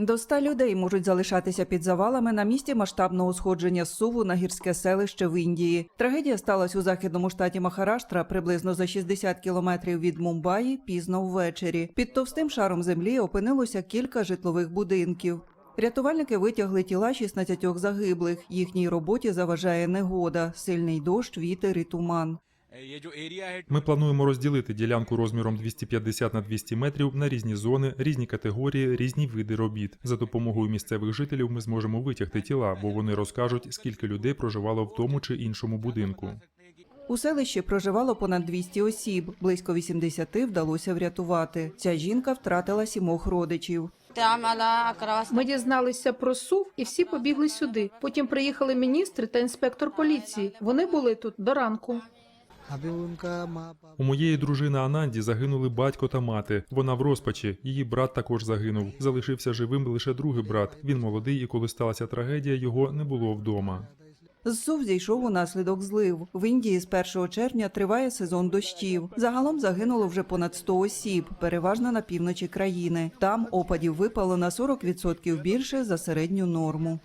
До ста людей можуть залишатися під завалами на місці масштабного сходження з суву на гірське селище в Індії. Трагедія сталася у західному штаті Махараштра, приблизно за 60 кілометрів від Мумбаї, пізно ввечері. Під товстим шаром землі опинилося кілька житлових будинків. Рятувальники витягли тіла 16 загиблих. Їхній роботі заважає негода, сильний дощ, вітер і туман. Ми плануємо розділити ділянку розміром 250 на 200 метрів на різні зони, різні категорії, різні види робіт. За допомогою місцевих жителів ми зможемо витягти тіла, бо вони розкажуть, скільки людей проживало в тому чи іншому будинку. У селищі проживало понад 200 осіб, близько 80 вдалося врятувати. Ця жінка втратила сімох родичів. Ми дізналися про сув, і всі побігли сюди. Потім приїхали міністри та інспектор поліції. Вони були тут до ранку. У моєї дружини Ананді загинули батько та мати. Вона в розпачі. Її брат також загинув. Залишився живим лише другий брат. Він молодий, і коли сталася трагедія, його не було вдома. Зсув зійшов у наслідок злив. В Індії з 1 червня триває сезон дощів. Загалом загинуло вже понад 100 осіб, переважно на півночі країни. Там опадів випало на 40% більше за середню норму.